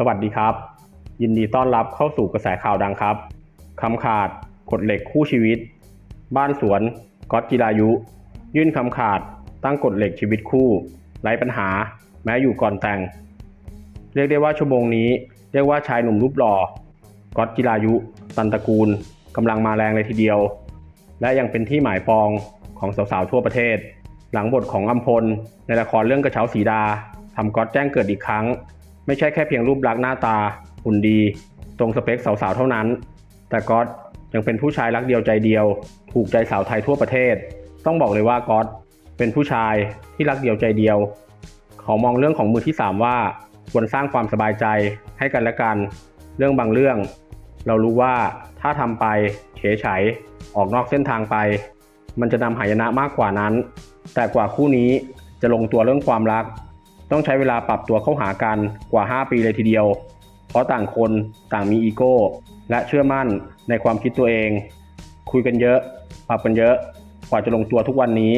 สวัสดีครับ ยินดีต้อนรับเข้าสู่กระแสข่าวดังครับคำขาดกฎเหล็กคู่ชีวิต บ้านสวนก๊อตจิรายุ ยื่นคำขาดตั้งกฎเหล็กชีวิตคู่ไร้ปัญหา แม้อยู่ก่อนแต่ง เรียกได้ว่าชั่วโมงนี้ เรียกว่าชายหนุ่มรูปหล่อก๊อตจิรายุ ตันตะกูลกำลังมาแรงเลยทีเดียว และยังเป็นที่หมายปองของสาวๆทั่วประเทศ หลังบทของอัมพลในละครเรื่องกระเช้าสีดาทำก๊อตแจ้งเกิดอีกครั้ง ไม่ใช่แค่เพียงรูปลักษณ์หน้าตาหุ่นดี ตรงสเปคสาวๆเท่านั้น แต่ก๊อตยังเป็นผู้ชายรักเดียวใจเดียว ถูกใจสาวไทยทั่วประเทศ ต้องบอกเลยว่าก๊อตเป็นผู้ชายที่รักเดียวใจเดียว เขามองเรื่องของมือที่สามว่าควรสร้างความสบายใจให้กันและกัน เรื่องบางเรื่อง เรารู้ว่าถ้าทำไปเฉยไฉออกนอกเส้นทางไป มันจะนำหายนะมากกว่านั้น แต่กว่าคู่นี้จะลงตัวเรื่องความรัก ต้องใช้เวลาปรับตัวเข้าหากันกว่า 5 ปีเลยทีเดียว เพราะต่างคนต่างมีอีโก้ และเชื่อมั่นในความคิดตัวเอง คุยกันเยอะ ปรับกันเยอะ กว่าจะลงตัวทุกวันนี้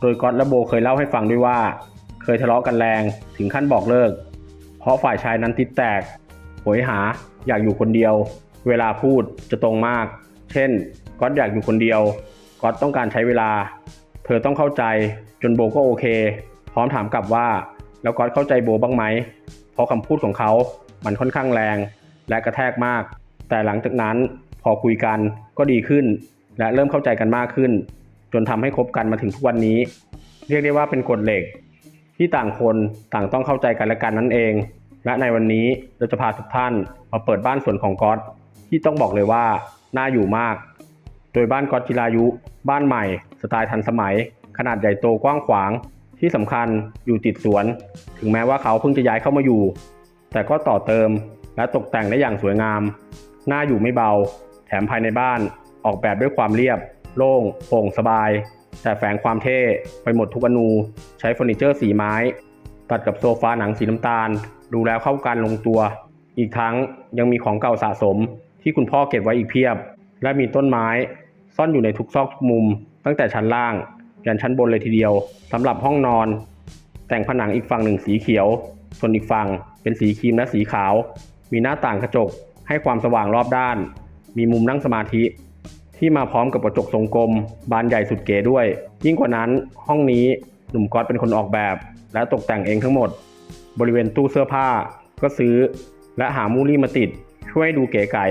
โดยก๊อตและโบเคยเล่าให้ฟังด้วยว่า เคยทะเลาะกันแรงถึงขั้นบอกเลิก เพราะฝ่ายชายนั้นติดแตกโหยหาอยากอยู่คนเดียว เวลาพูดจะตรงมาก เช่นก๊อตอยากอยู่คนเดียวก๊อตต้องการใช้เวลา เธอต้องเข้าใจจนโบก็โอเค พร้อมถามกลับว่า แล้วก๊อตเข้าใจโบบ้างไหม เพราะคำพูดของเขา มันค่อนข้างแรง และกระแทกมาก แต่หลังจากนั้นพอคุยกันก็ดีขึ้น และเริ่มเข้าใจกันมากขึ้น จนทำให้คบกันมาถึงทุกวันนี้ เรียกได้ว่าเป็นกฎเหล็ก ที่ต่างคนต่างต้องเข้าใจกันและกันนั่นเอง และในวันนี้เราจะพาทุกท่านมาเปิดบ้านสวนของก๊อตที่ต้องบอกเลยว่าน่าอยู่มาก โดยบ้านก๊อตจิรายุ บ้านใหม่ สไตล์ทันสมัย ขนาดใหญ่โตกว้างขวาง ที่สำคัญอยู่ติดสวน ถึงแม้ว่าเขาเพิ่งจะย้ายเข้ามาอยู่ แต่ก็ต่อเติมและตกแต่งได้อย่างสวยงาม น่าอยู่ไม่เบา แถมภายในบ้านออกแบบด้วยความเรียบ โล่งโปร่งสบาย แต่แฝงความเท่ไปหมดทุกอนู ใช้เฟอร์นิเจอร์สีไม้ ตัดกับโซฟาหนังสีน้ำตาล ดูแล้วเข้ากันลงตัว อีกทั้งยังมีของเก่าสะสม ที่คุณพ่อเก็บไว้อีกเพียบ และมีต้นไม้ ซ่อนอยู่ในทุกซอกทุกมุม ตั้งแต่ชั้นล่าง ยันชั้นบนเลยทีเดียวสำหรับห้องนอน แต่งผนังอีกฝั่งหนึ่งสีเขียว ส่วนอีกฝั่งเป็นสีครีมและสีขาว มีหน้าต่างกระจกให้ความสว่างรอบด้าน มีมุมนั่งสมาธิ ที่มาพร้อมกับกระจกทรงกลม บานใหญ่สุดเก๋ด้วย ยิ่งกว่านั้นห้องนี้หนุ่มก๊อตเป็นคนออกแบบ และตกแต่งเองทั้งหมด บริเวณตู้เสื้อผ้า ก็ซื้อ และหามูลี่มาติด ช่วยให้ดูเก๋ไก๋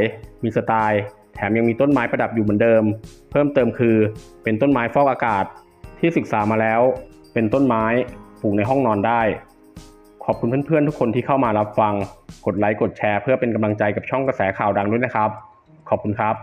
มีสไตล์ แถมยังมีต้นไม้ประดับอยู่เหมือนเดิม เพิ่มเติมคือ เป็นต้นไม้ฟอกอากาศ ที่ศึกษามาแล้ว เป็นต้นไม้ปลูกในห้องนอนได้ ขอบคุณเพื่อนๆ ทุกคนที่เข้ามารับฟัง กดไลค์กดแชร์เพื่อเป็นกำลังใจกับช่องกระแสข่าวดังด้วยนะครับ ขอบคุณครับ